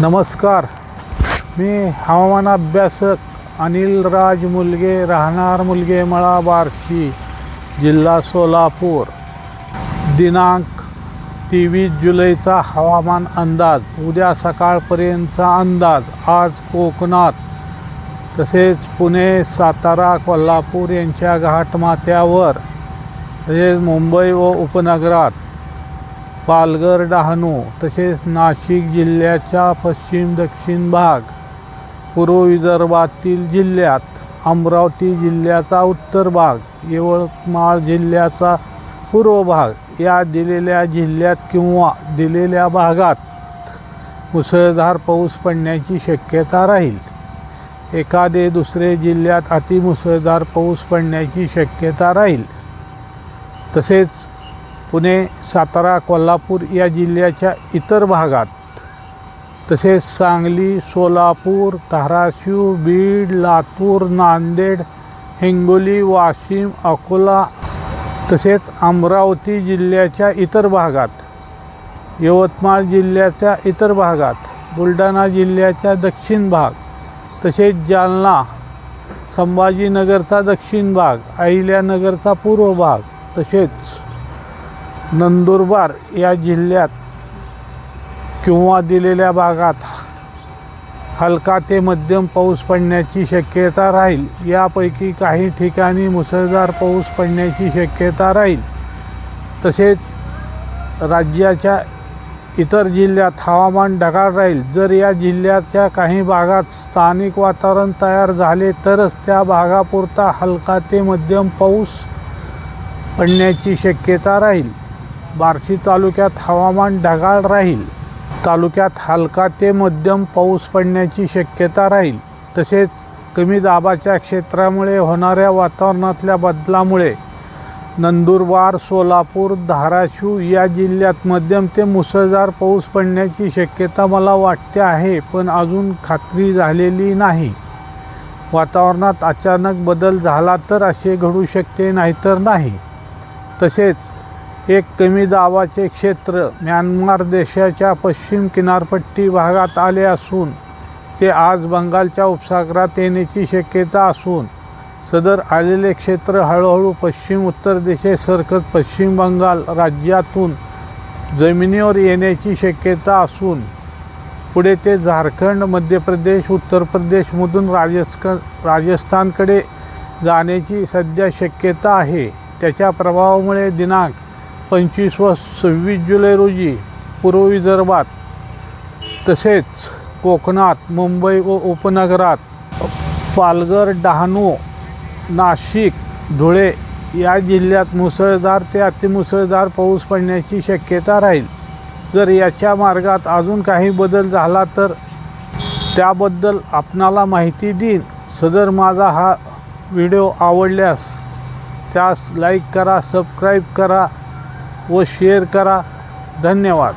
नमस्कार. मी हवामान अभ्यासक अनिल राज मुलगे राहणार मुलगे मळा बार्शी जिल्हा सोलापूर. दिनांक तेवीस जुलैचा हवामान अंदाज. उद्या सकाळपर्यंतचा अंदाज. आज कोकणात तसेच पुणे सातारा कोल्हापूर यांच्या घाटमाथ्यावर तसेच मुंबई व उपनगरात पालघर डहाणू तसेच नाशिक जिल्ह्याच्या पश्चिम दक्षिण भाग पूर्व विदर्भातील जिल्ह्यात अमरावती जिल्ह्याचा उत्तर भाग यवतमाळ जिल्ह्याचा पूर्व भाग या दिलेल्या जिल्ह्यात किंवा दिलेल्या भागात मुसळधार पाऊस पडण्याची शक्यता राहील. एखादे दुसरे जिल्ह्यात अतिमुसळधार पाऊस पडण्याची शक्यता राहील. तसेच पुणे सातारा कोल्हापूर या जिल्ह्याच्या इतर भागात तसेच सांगली सोलापूर धाराशिव बीड लातूर नांदेड हिंगोली वाशिम अकोला तसेच अमरावती जिल्ह्याच्या इतर भागात यवतमाळ जिल्ह्याच्या इतर भागात बुलढाणा जिल्ह्याच्या दक्षिण भाग तसेच जालना संभाजीनगरचा दक्षिण भाग अहिल्यानगरचा पूर्व भाग तसेच नंदुरबार या जिल्ह्यात किंवा दिलेल्या भागात हलका ते मध्यम पाऊस पडण्याची शक्यता राहील. यापैकी काही ठिकाणी मुसळधार पाऊस पडण्याची शक्यता राहील. तसेच राज्याच्या इतर जिल्ह्यात हवामान ढगाळ राहील. जर या जिल्ह्याच्या काही भागात स्थानिक वातावरण तयार झाले तरच त्या भागापुरता हलका ते मध्यम पाऊस पडण्याची शक्यता राहील. बार्शी तालुक्यात हवामान ढगाळ राहील. तालुक्यात हलका ते मध्यम पाऊस पडण्याची शक्यता राहील. तसेच कमी दाबाच्या क्षेत्रामुळे होणाऱ्या वातावरणातल्या बदलामुळे नंदुरबार सोलापूर धाराशिव या जिल्ह्यात मध्यम ते मुसळधार पाऊस पडण्याची शक्यता मला वाटते आहे पण अजून खात्री झालेली नाही. वातावरणात अचानक बदल झाला तर असे घडू शकते नाहीतर नाही. तसेच एक कमी दाबाचे क्षेत्र म्यानमार देशाच्या पश्चिम किनारपट्टी भागात आले असून ते आज बंगालच्या उपसागरात येण्याची शक्यता असून सदर आलेले क्षेत्र हळूहळू पश्चिम उत्तर दिशेस सरकत पश्चिम बंगाल राज्यातून जमिनीवर येण्याची शक्यता असून पुढे ते झारखंड मध्य प्रदेश उत्तर प्रदेशमधून राजस्क राजस्थानकडे जाण्याची सध्या शक्यता आहे. त्याच्या प्रभावामुळे दिनांक पंचवीस व सव्वीस जुलै रोजी पूर्व विदर्भात तसेच कोकणात मुंबई व उपनगरात पालघर डहाणू नाशिक धुळे या जिल्ह्यात मुसळधार ते अतिमुसळधार पाऊस पडण्याची शक्यता राहील. जर याच्या मार्गात अजून काही बदल झाला तर त्याबद्दल आपणाला माहिती देईन. सदर माझा हा व्हिडिओ आवडल्यास त्यास लाईक करा सबस्क्राईब करा व शेअर करा. धन्यवाद.